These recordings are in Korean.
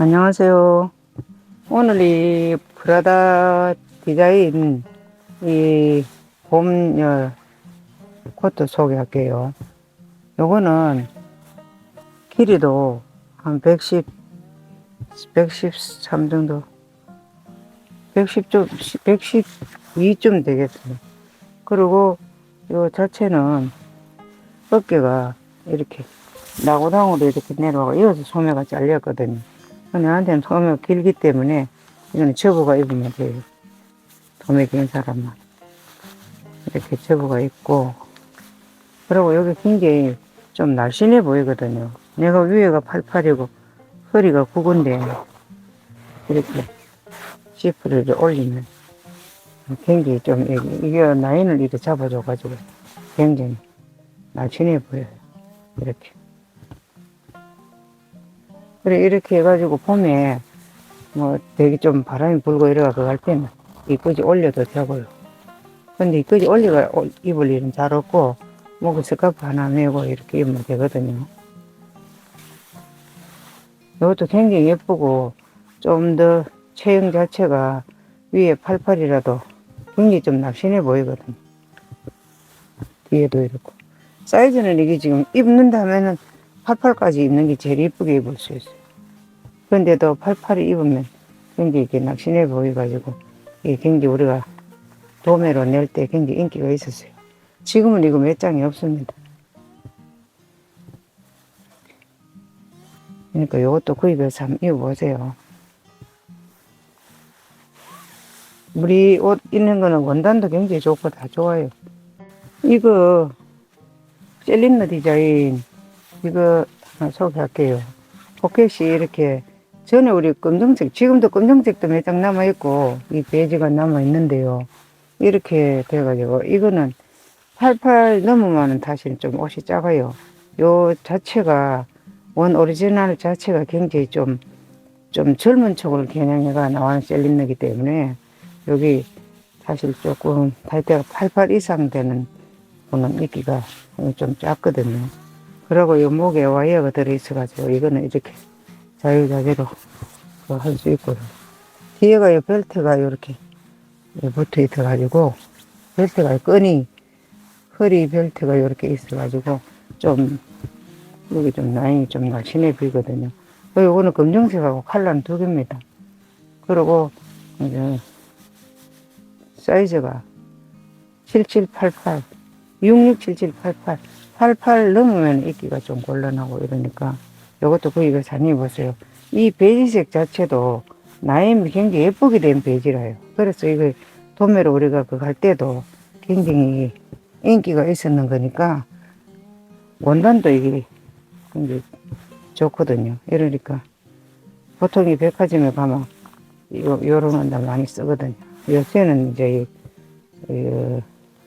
안녕하세요. 오늘 이 프라다 디자인 이봄 여, 코트 소개할게요. 요거는 길이도 한 110, 113 정도, 110 좀, 112쯤 되겠습니다. 그리고 요 자체는 어깨가 이렇게 나고당으로 이렇게 내려가고 이어서 소매가 잘렸거든요. 나한테는 소매가 길기 때문에 이거는 저부가 입으면 돼요. 소매 긴 사람만. 이렇게 저부가 입고 그리고 여기 긴 게 좀 날씬해 보이거든요. 내가 위에가 88이고 허리가 9인데 이렇게 시프를 올리면 굉장히 좀 이게 라인을 이렇게 잡아줘가지고 굉장히 날씬해 보여요. 이렇게. 그래 이렇게 해가지고 봄에 뭐 되게 좀 바람이 불고 이래가 그할 때는 이까지 올려도 되고요. 근데 이까지 올리가 입을 일은 잘 없고 목에 스카프 하나 메고 이렇게 입으면 되거든요. 이것도 굉장히 예쁘고 좀 더 체형 자체가 위에 팔팔이라도 굉장히 좀 날씬해 보이거든요. 뒤에도 이렇고. 사이즈는 이게 지금 입는다면은 88까지 입는 게 제일 이쁘게 입을 수 있어요. 그런데도 88이 입으면 굉장히 이렇게 날씬해 보여가지고 이게 굉장히 우리가 도매로 낼 때 굉장히 인기가 있었어요. 지금은 이거 몇 장이 없습니다. 그러니까 이것도 구입해서 한번 입어보세요. 우리 옷 입는 거는 원단도 굉장히 좋고 다 좋아요. 이거 셀린너 디자인 이거 하나 소개할게요. 포켓이 이렇게 전에 우리 검정색 지금도 검정색도 몇 장 남아 있고 이 베이지가 남아 있는데요. 이렇게 돼가지고 이거는 88 넘으면은 다시 좀 옷이 작아요. 요 자체가 원 오리지널 자체가 굉장히 좀 좀 젊은 척을 겨냥해가 나와는 셀린너기 때문에 여기 사실 조금 타이트가 88 이상 되는 거는 입기가 좀 작거든요. 그리고 요 목에 와이어가 들어있어가지고 이거는 이렇게 자유자재로 할 수 있고요. 뒤에가 요 벨트가 이렇게 붙어 있어가지고 벨트가 끈이 허리 벨트가 이렇게 있어가지고 좀 여기 좀 라인이 좀 날씬해 보이거든요. 요거는 검정색하고 칼라는 두 개입니다. 그리고 이제 사이즈가 7788, 667788, 88 넘으면 입기가 좀 곤란하고 이러니까 이것도 구입을 잘 입으세요. 이 베이지색 자체도 나임이 굉장히 예쁘게 된 베이지라요. 그래서 이거 도매로 우리가 그 갈 때도 굉장히 인기가 있었는 거니까 원단도 이게 굉장히 좋거든요. 이러니까 보통 이 백화점에 가면 요, 요런 원단 많이 쓰거든요. 요새는 이제 이, 이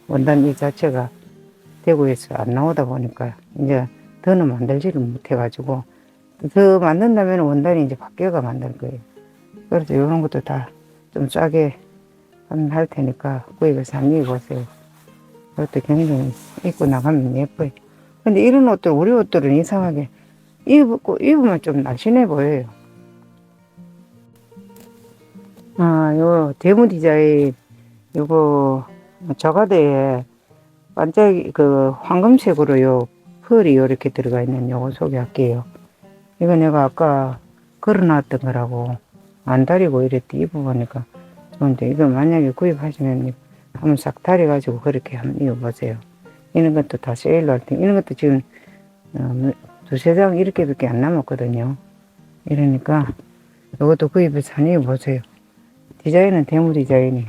원단 이 자체가 대구에서 안 나오다 보니까 이제 더는 만들지를 못해가지고 더 만든다면 원단이 이제 바뀌어가 만들 거예요. 그래서 이런 것도 다 좀 싸게 할 테니까 구입해서 한번 입어보세요. 이것도 굉장히 입고 나가면 예뻐요. 근데 이런 옷들, 우리 옷들은 이상하게 입고, 입으면 좀 날씬해 보여요. 아, 요 대문 디자인, 요거 저가대에 반짝이, 그 황금색으로 요 펄이 요렇게 들어가 있는 요거 소개할게요. 이거 내가 아까 걸어놨던 거라고 안 다리고 이랬더니 입어보니까 좋은데 이거 만약에 구입하시면 한번 싹 다려가지고 그렇게 한번 입어보세요. 이런 것도 다 세일로 할 때, 이런 것도 지금 어, 두세 장 이렇게밖에 안 남았거든요. 이러니까 이것도 구입해서 한번 입어보세요. 디자인은 대무 디자인이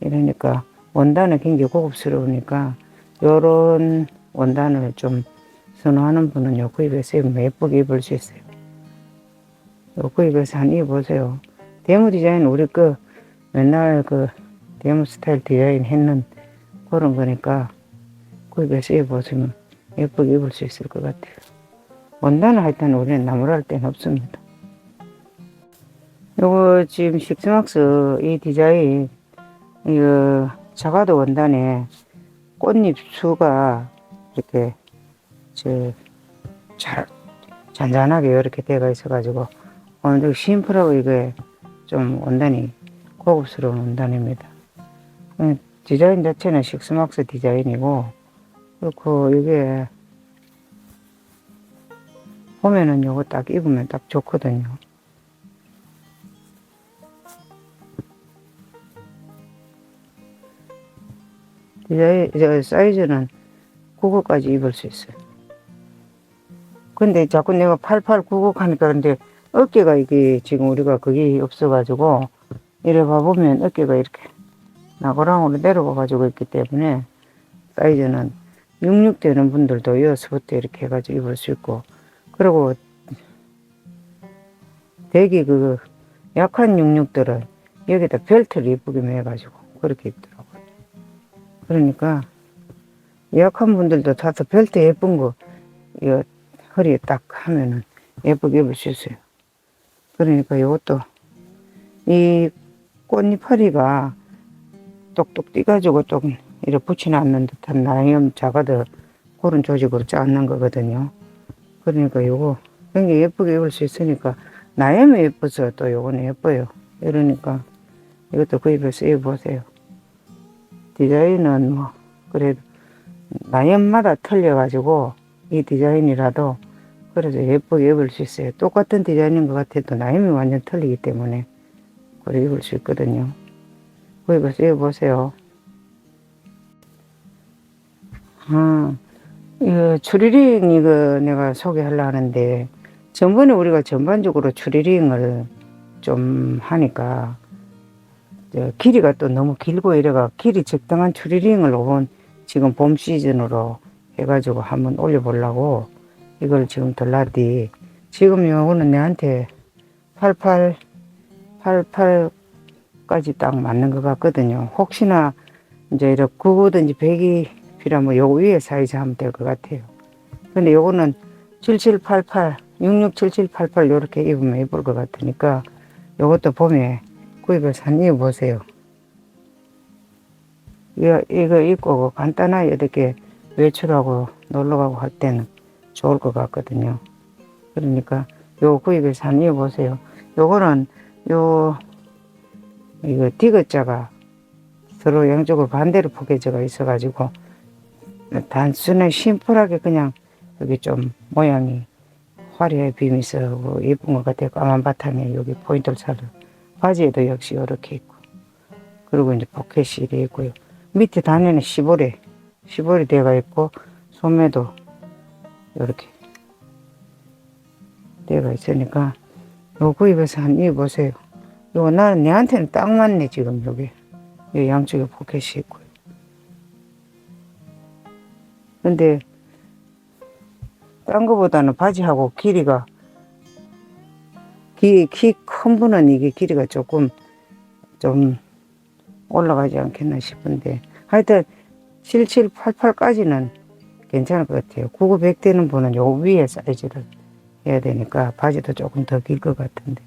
이러니까 원단은 굉장히 고급스러우니까 요런 원단을 좀 선호하는 분은 요 구입해서 입으면 예쁘게 입을 수 있어요. 요 구입해서 한 입어보세요. 데모 디자인 우리 그 맨날 그 데모 스타일 디자인 했는 그런 거니까 구입해서 입어보시면 예쁘게 입을 수 있을 것 같아요. 원단을 할 때는 우리는 나무랄 때는 없습니다. 요거 지금 식스막스 이 디자인 이거 자가도 원단에 꽃잎 수가 이렇게 저 잘, 잔잔하게 이렇게 되어 있어가지고 정도 심플하고 이게 좀 원단이 고급스러운 원단입니다. 음, 디자인 자체는 식스막스 디자인이고 그렇고 이게 보면은 요거 딱 입으면 딱 좋거든요. 디자인 저 사이즈는 9호까지 입을 수 있어요. 근데 자꾸 내가 88, 99 하니까 근데 어깨가 이게 지금 우리가 그게 없어가지고 이래 봐보면 어깨가 이렇게 나고랑으로 내려가 가지고 있기 때문에 사이즈는 66 되는 분들도 여섯부터 이렇게 해가지고 입을 수 있고 그리고 대기 그 약한 66들은 여기다 벨트를 이쁘게 매가지고 그렇게 입더라고요. 그러니까 약한 분들도 다서 벨트 예쁜 거 허리에 딱 하면은 예쁘게 입을 수 있어요. 그러니까 이것도 이 꽃잎 허리가 똑똑 띄가지고 좀 이렇게 붙여놨는 듯한 나염 작아도 그런 조직으로 짜는 거거든요. 그러니까 요거 굉장히 예쁘게 입을 수 있으니까 나염이 예뻐서 또 요거는 예뻐요. 이러니까 이것도 구입해서 입어보세요. 디자인은 뭐 그래도 나염마다 틀려가지고 이 디자인이라도 그래서 예쁘게 입을 수 있어요. 똑같은 디자인인 것 같아도 나염이 완전 틀리기 때문에 그래 입을 수 있거든요. 구입해서 입어보세요. 아, 이거 추리링 이거 내가 소개하려 하는데 전번에 우리가 전반적으로 추리링을 좀 하니까 저 길이가 또 너무 길고 이래가 길이 적당한 추리링을 오번 지금 봄 시즌으로 해가지고 한번 올려보려고 이걸 지금 들라디 지금 요거는 내한테 88 88까지 딱 맞는 것 같거든요. 혹시나 이제 이렇게 9든지 100이 필요하면 요 위에 사이즈 하면 될 것 같아요. 근데 요거는 7788, 667788 요렇게 입으면 예쁠 것 같으니까 요것도 봄에 구입해서 한 입어보세요. 이거, 이거 입고 간단하게 이렇게 외출하고 놀러 가고 할 때는 좋을 것 같거든요. 그러니까 요 구입해서 한 입어보세요. 요거는 요 이거 디귿자가 서로 양쪽으로 반대로 포개져가 있어가지고 단순히 심플하게 그냥 여기 좀 모양이 화려해 비미스하고 예쁜 것 같아요. 까만 바탕에 여기 포인트를. 바지에도 역시 이렇게 있고. 그리고 이제 포켓이 이렇게 있고요. 밑에 단에는 시보리, 시보리 되어 있고, 소매도 이렇게 되어 있으니까, 요 구입해서 한 입어보세요. 요거 나는 내한테는 딱 맞네, 지금 여기. 이 양쪽에 포켓이 있고요. 근데, 딴 거보다는 바지하고 길이가 키큰 분은 이게 길이가 조금 좀 올라가지 않겠나 싶은데 하여튼 7788까지는 괜찮을 것 같아요. 9900 되는 분은 요 위에 사이즈를 해야 되니까 바지도 조금 더 길 것 같은데.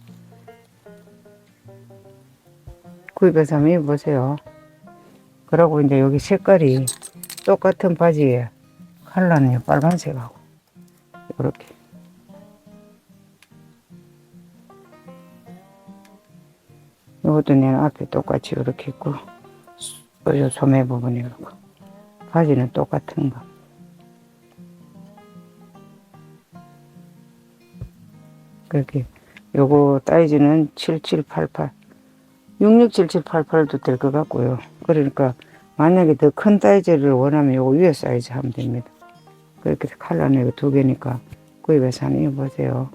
구입해서 한번 입어보세요. 그러고 이제 여기 색깔이 똑같은 바지에 컬러는 빨간색하고. 이렇게. 이것도 내는 앞에 똑같이 이렇게 있고 요 소매 부분이 이렇고. 바지는 똑같은 거 그렇게. 요거 사이즈는 7788 667788도 될 것 같고요. 그러니까 만약에 더 큰 사이즈를 원하면 요거 위에 사이즈 하면 됩니다. 그렇게 컬러는 이거 두 개니까 구입해서 한번 입어보세요